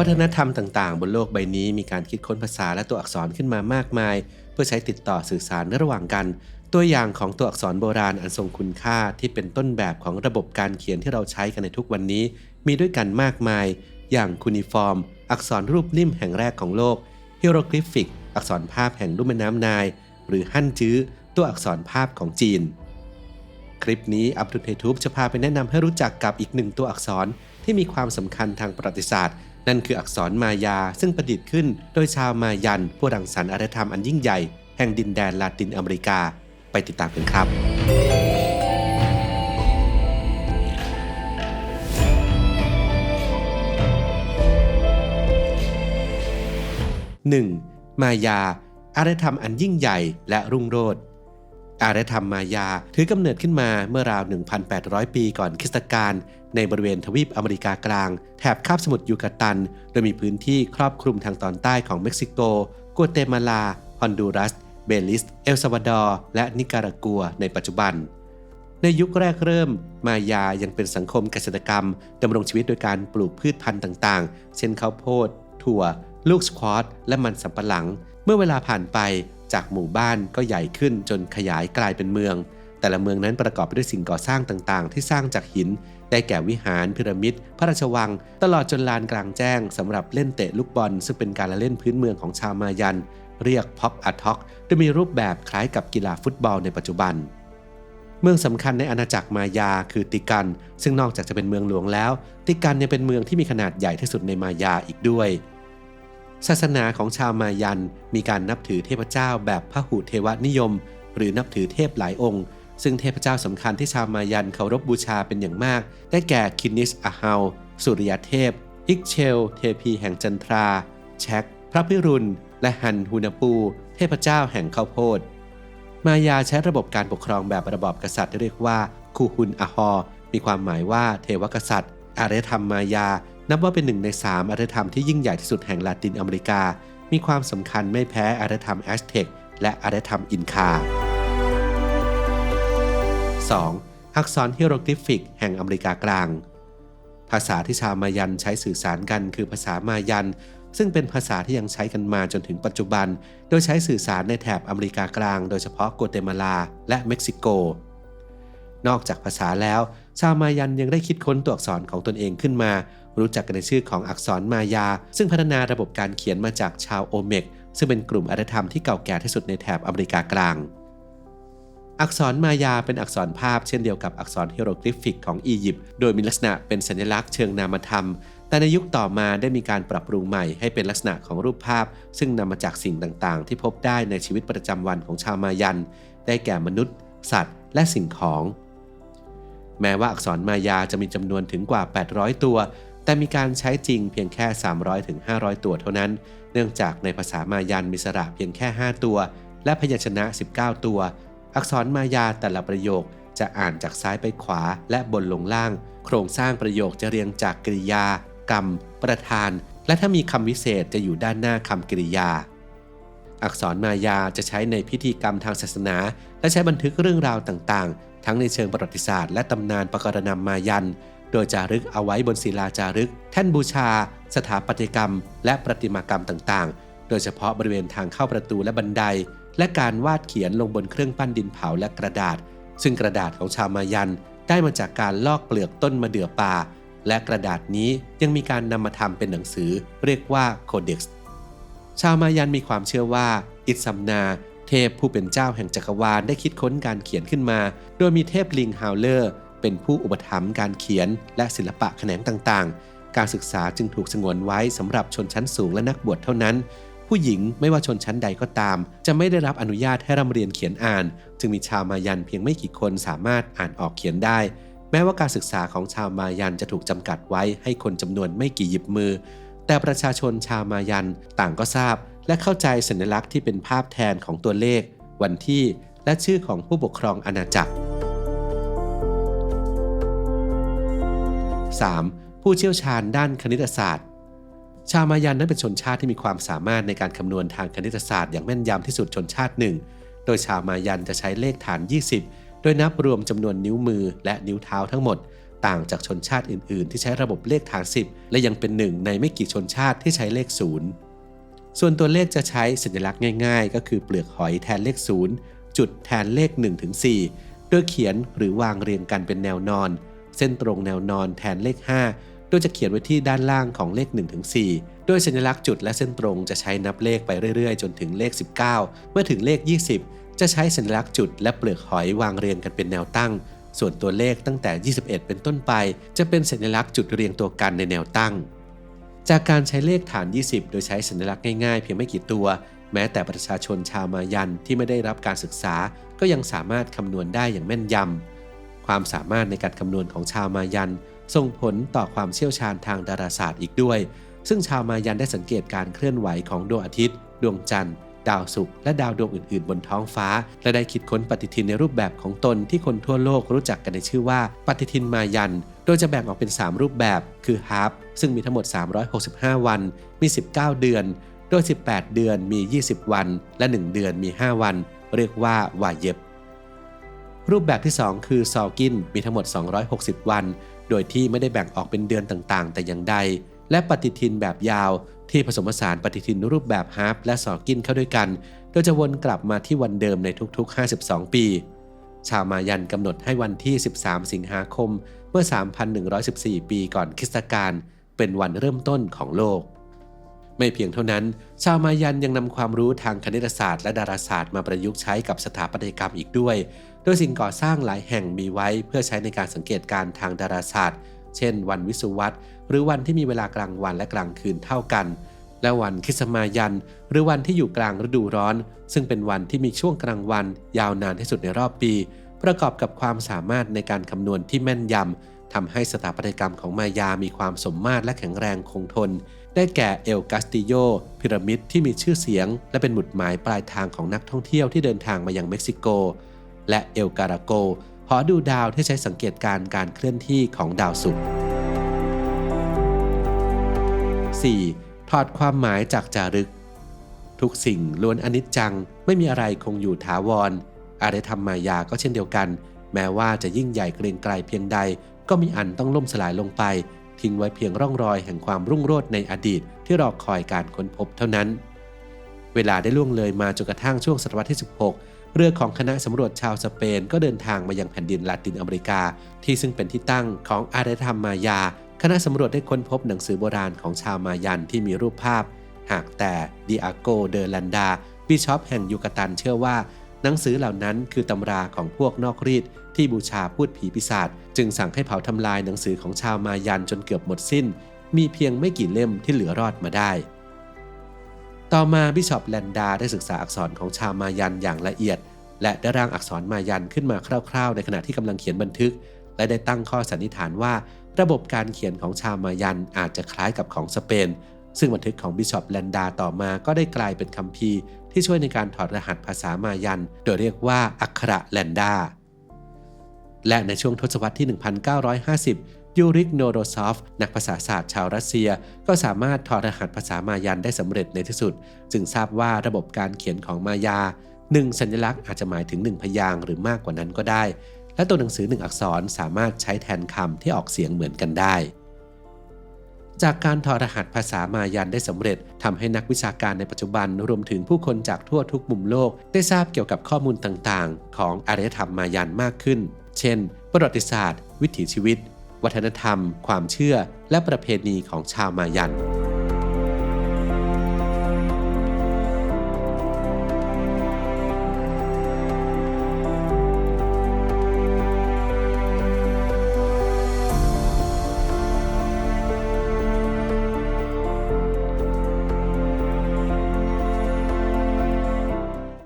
วัฒนธรรมต่างๆ บนโลกใบนี้มีการคิดค้นภาษาและตัวอักษรขึ้นมามากมาย เพื่อใช้ติดต่อสื่อสารระหว่างกัน ตัวอย่างของตัวอักษรโบราณอันทรงคุณค่าที่เป็นต้นแบบของระบบการเขียนที่เราใช้กันในทุกวันนี้ มีด้วยกันมากมาย อย่างคูนิฟอร์ม อักษรรูปนิ่มแห่งแรกของโลกฮิโรกริฟิก อักษรภาพแห่งลุ่มแม่น้ำนาย หรือฮั่นจื้อ ตัวอักษรภาพของจีน คลิปนี้อับดุลเฮทูบจะพาไปแนะนำให้รู้จักกับอีกหนึ่งตัวอักษรที่มีความสำคัญทางประวัติศาสตร์ นั่นคืออักษรมายาซึ่งประดิษฐ์ขึ้นโดยชาวมายันผู้รังสรรค์อารยธรรมอันยิ่งใหญ่แห่งดินแดนลาตินอเมริกาไปติดตามกันครับ 1. มายาอารยธรรมอันยิ่งใหญ่และรุ่งโรจน์ อารยธรรมมายา ถือกำเนิดขึ้นมาเมื่อราว 1,800 ปีก่อนคริสตกาลในบริเวณทวีปอเมริกากลาง แถบคาบสมุทรยูกาตัน โดยมีพื้นที่ครอบคลุมทางตอนใต้ของเม็กซิโก กัวเตมาลา ฮอนดูรัส เบลิส เอลซาวาดอร์ และนิการากัว ในปัจจุบัน ในยุคแรกเริ่ม มายายังเป็นสังคมเกษตรกรรมดำรงชีวิตโดยการปลูกพืชพันธุ์ต่าง ๆ เช่นข้าวโพด ถั่ว ลูกสควอตและมันสำปะหลัง เมื่อเวลาผ่านไป จากหมู่บ้านก็ใหญ่ขึ้นจนขยายกลายเป็นเมือง แต่ละเมืองนั้นประกอบไปด้วยสิ่งก่อสร้างต่างๆ ที่สร้างจากหิน ได้แก่วิหารพีระมิด พระราชวัง ตลอดจนลานกลางแจ้งสำหรับเล่นเตะลูกบอล ซึ่งเป็นการละเล่นพื้นเมืองของชาวมายัน เรียกพ็อกอะท็อกโดยมีรูปแบบคล้ายกับกีฬาฟุตบอลในปัจจุบันเมืองสำคัญในอาณาจักรมายาคือติกัน ซึ่งนอกจากจะเป็นเมืองหลวงแล้ว ติกันยังเป็นเมืองที่มีขนาดใหญ่ที่สุดในมายาอีกด้วย ศาสนาของชาวมายันมีการนับถือเทพเจ้าแบบพหุเทวนิยม หรือนับถือเทพหลายองค์ ซึ่งเทพเจ้าสำคัญที่ชาวมายันเคารพบบูชาเป็นอย่างมาก ได้แก่คินิสอาฮาสุริยเทพ อิกเชล เทพีแห่งจันทรา แช็กพระพิรุณ และฮันฮูนปู เทพเจ้าแห่งข้าวโพด มายาใช้ระบบการปกครองแบบระบอบกษัตริย์ที่เรียกว่าคูฮุนอาฮอมีความหมายว่าเทวกษัตริย์ อารยธรรมมายา นับว่าเป็นหนึ่งในสามอารยธรรมที่ยิ่งใหญ่ที่สุดแห่งลาตินอเมริกา มีความสำคัญไม่แพ้อารยธรรมแอสเท็กและอารยธรรมอินคา 2. อักษรฮิโรกริฟิก แห่งอเมริกากลาง ภาษาที่ชาวมายันใช้สื่อสารกันคือภาษามายัน ซึ่งเป็นภาษาที่ยังใช้กันมาจนถึงปัจจุบัน โดยใช้สื่อสารในแถบอเมริกากลาง โดยเฉพาะกัวเตมาลา และเม็กซิโก นอกจากภาษาแล้ว ชาวมายันยังได้คิดค้นตัวอักษรของตนเองขึ้นมา รู้จักกันในชื่อของอักษรมายา ซึ่งพัฒนาระบบการเขียนมาจากชาวโอเมก ซึ่งเป็นกลุ่มอารยธรรมที่เก่าแก่ที่สุดในแถบอเมริกากลาง อักษรมายาเป็นอักษรภาพเช่นเดียวกับอักษรฮิโรกริฟิกของอียิปต์โดยมีลักษณะเป็นสัญลักษณ์เชิงนามธรรม แต่ในยุคต่อมาได้มีการปรับปรุงใหม่ให้เป็นลักษณะของรูปภาพ ซึ่งนำมาจากสิ่งต่างๆ ที่พบได้ในชีวิตประจำวันของชาวมายัน ได้แก่มนุษย์ สัตว์ และสิ่งของแม้ว่าอักษรมายาจะมีจำนวนถึงกว่า 800 ตัว แต่มีการใช้จริงเพียงแค่ 300ถึง500 ตัวเท่านั้น เนื่องจากในภาษามายันมีสระเพียงแค่ 5 ตัว และพยัญชนะ 19 ตัว อักษรมายาแต่ละประโยคจะอ่านจากซ้ายไปขวาและบนลงล่าง โครงสร้างประโยคจะเรียงจากกริยา กรรม ประธาน และถ้ามีคำวิเศษจะอยู่ด้านหน้าคำกริยา อักษรมายาจะใช้ในพิธีกรรมทางศาสนา และใช้บันทึกเรื่องราวต่างๆ ทั้งในเชิงประวัติศาสตร์และตำนานปกรณำมายัน โดยจารึกเอาไว้บนศิลาจารึก แท่นบูชา สถาปัตยกรรม และประติมากรรมต่างๆ โดยเฉพาะบริเวณทางเข้าประตูและบันได และการวาดเขียนลงบนเครื่องปั้นดินเผาและกระดาษ ซึ่งกระดาษของชาวมายันได้มาจากการลอกเปลือกต้นมะเดื่อป่า และกระดาษนี้ยังมีการนำมาทำเป็นหนังสือ เรียกว่าโคเด็กซ์ชาวมายันมีความเชื่อว่า อิสัมนา เทพผู้เป็นเจ้าแห่งจักรวาลได้คิดค้นการเขียนขึ้นมา โดยมีเทพลิงฮาวเลอร์ เป็นผู้อุปถัมภ์การเขียนและศิลปะแขนงต่างๆ การศึกษาจึงถูกสงวนไว้สำหรับชนชั้นสูงและนักบวชเท่านั้น ผู้หญิงไม่ว่าชนชั้นใดก็ตาม จะไม่ได้รับอนุญาตให้ร่ำเรียนเขียนอ่าน จึงมีชาวมายันเพียงไม่กี่คนสามารถอ่านออกเขียนได้ แม้ว่าการศึกษาของชาวมายันจะถูกจำกัดไว้ให้คนจำนวนไม่กี่หยิบมือ แต่ประชาชนชาวมายันต่างก็ทราบ และเข้าใจสัญลักษณ์ที่เป็นภาพแทนของตัวเลข วันที่และชื่อของผู้ปกครองอาณาจักร 3. ผู้เชี่ยวชาญด้านคณิตศาสตร์ ชาวมายันนั้นเป็นชนชาติที่มีความสามารถในการคำนวณทางคณิตศาสตร์อย่างแม่นยำที่สุดชนชาติหนึ่ง โดยชาวมายันจะใช้เลขฐาน 20 โดยนับรวมจำนวนนิ้วมือและนิ้วเท้าทั้งหมด ต่างจากชนชาติอื่น ๆ ที่ใช้ระบบเลขฐาน 10 และยังเป็นหนึ่งในไม่กี่ชนชาติที่ใช้เลขศูนย์ส่วนตัวเลขจะใช้สัญลักษณ์ง่าย ๆ ก็คือเปลือกหอยแทนเลขศูนย์จุดแทนเลข1ถึง4โดยเขียนหรือวางเรียงกันเป็นแนวนอน เส้นตรงแนวนอนแทนเลข 5 โดยจะเขียนไว้ที่ด้านล่างของเลข1ถึงโดยสัญลักษณ์จุดและเส้นตรงจะใช้นับเลขไปเรื่อยๆ จนถึงเลข 19 เมื่อถึงเลข 20 จะใช้สัญลักษณ์จุดและเปลือกหอยวางเรียงกันเป็นแนวตั้ง ส่วนตัวเลขตั้งแต่ 21 เป็นต้นไป จะเป็นสัญลักษณ์จุดเรียงตัวกันในแนวตั้ง จากการใช้เลขฐาน 20 โดยใช้สัญลักษณ์ง่ายๆ เพียงไม่กี่ตัว แม้แต่ประชาชนชาวมายันที่ไม่ได้รับการศึกษา ก็ยังสามารถคำนวณได้อย่างแม่นยำ ความสามารถในการคำนวณของชาวมายันส่งผลต่อความเชี่ยวชาญทางดาราศาสตร์อีกด้วย ซึ่งชาวมายันได้สังเกตการเคลื่อนไหวของดวงอาทิตย์ ดวงจันทร์ ดาวศุกร์ และดาวดวงอื่นๆ บนท้องฟ้า และได้คิดค้นปฏิทินในรูปแบบของตนที่คนทั่วโลกรู้จักกันในชื่อว่าปฏิทินมายัน โดยจะแบ่งออกเป็น 3 รูปแบบ คือฮาร์ปซึ่งมีทั้งหมด 365 วัน มี 19 เดือน โดย 18 เดือนมี 20 วัน และ 1 เดือนมี 5 วัน เรียกว่าวาเย็บ รูปแบบที่ 2 คือซอลกินมีทั้งหมด 260 วัน โดยที่ไม่ได้แบ่งออกเป็นเดือนต่างๆ แต่อย่างใด และปฏิทินแบบยาวที่ผสมผสานปฏิทินรูปแบบฮาร์ปและซอลกินเข้าด้วยกัน โดยจะวนกลับมาที่วันเดิมในทุกๆ 52 ปี ชาวมายันกำหนดให้วันที่ 13 สิงหาคม เมื่อ 3,114 ปีก่อนคริสตกาลเป็นวันเริ่มต้นของโลก ไม่เพียงเท่านั้น ชาวมายันยังนำความรู้ทางคณิตศาสตร์และดาราศาสตร์มาประยุกต์ใช้กับสถาปัตยกรรมอีกด้วย โดยสิ่งก่อสร้างหลายแห่งมีไว้เพื่อใช้ในการสังเกตการณ์ทางดาราศาสตร์ เช่น วันวิสุวัตหรือวันที่มีเวลากลางวันและกลางคืนเท่ากัน และวันคริสต์มายัน หรือวันที่อยู่กลางฤดูร้อน ซึ่งเป็นวันที่มีช่วงกลางวัน ยาวนานที่สุดในรอบปี ประกอบกับความสามารถในการคำนวณที่แม่นยำ ทำให้สถาปัตยกรรมของมายามีความสมมาตรและแข็งแรงคงทน ได้แก่เอลกัสติโย พีระมิดที่มีชื่อเสียง และเป็นหมุดหมายปลายทางของนักท่องเที่ยวที่เดินทางมายังเม็กซิโก และเอลการาโก หอดูดาวที่ใช้สังเกตการณ์การเคลื่อนที่ของดาวศุกร์ 4. ถอดความหมายจากจารึก ทุกสิ่งล้วนอนิจจัง ไม่มีอะไรคงอยู่ถาวรอารยธรรมมายาก็เช่นเดียวกัน แม้ว่าจะยิ่งใหญ่เกรียงไกรเพียงใด ก็มีอันต้องล่มสลายลงไป ทิ้งไว้เพียงร่องรอยแห่งความรุ่งโรจน์ในอดีตที่รอคอยการค้นพบเท่านั้น เวลาได้ล่วงเลยมาจนกระทั่งช่วงศตวรรษที่ 16 เรือของคณะสำรวจชาวสเปนก็เดินทางมายังแผ่นดินลาตินอเมริกา ที่ซึ่งเป็นที่ตั้งของอารยธรรมมายา คณะสำรวจได้ค้นพบหนังสือโบราณของชาวมายันที่มีรูปภาพ หากแต่ดิอาโกเดลันดาบิชอปแห่งยูกาตันเชื่อว่า หนังสือเหล่านั้นคือตำราของพวกนอกรีดที่บูชาพูดผีปีศาจจึงสั่งให้เผาทำลายหนังสือของชาวมายันจนเกือบหมดสิ้น มีเพียงไม่กี่เล่มที่เหลือรอดมาได้ ต่อมาบิชอปแลนดาได้ศึกษาอักษรของชาวมายันอย่างละเอียด และได้ร่างอักษรมายันขึ้นมาคร่าว ๆ ในขณะที่กำลังเขียนบันทึก และได้ตั้งข้อสันนิษฐานว่า ระบบการเขียนของชาวมายันอาจจะคล้ายกับของสเปน ซึ่งบันทึกของบิชอปแลนดาต่อมาก็ได้กลายเป็นคัมภีร์ที่ช่วยในการถอดรหัสภาษามายัน โดยเรียกว่าอักขระแลนดา และในช่วงทศวรรษที่ 1950 ยูริกโนโรซอฟ นักภาษาศาสตร์ชาวรัสเซีย ก็สามารถถอดรหัสภาษามายันได้สำเร็จในที่สุด จึงทราบว่าระบบการเขียนของมายาหนึ่งสัญลักษณ์อาจจะหมายถึงหนึ่งพยางค์หรือมากกว่านั้นก็ได้ และตัวหนังสือหนึ่งอักษรสามารถใช้แทนคำที่ออกเสียงเหมือนกันได้ จากการถอดรหัสภาษามายันได้สำเร็จทำให้นักวิชาการในปัจจุบันรวมถึงผู้คนจากทั่วทุกมุมโลก ได้ทราบเกี่ยวกับข้อมูลต่างๆ ของอารยธรรมมายันมากขึ้น เช่น ประวัติศาสตร์ วิถีชีวิต วัฒนธรรม ความเชื่อ และประเพณีของชาวมายัน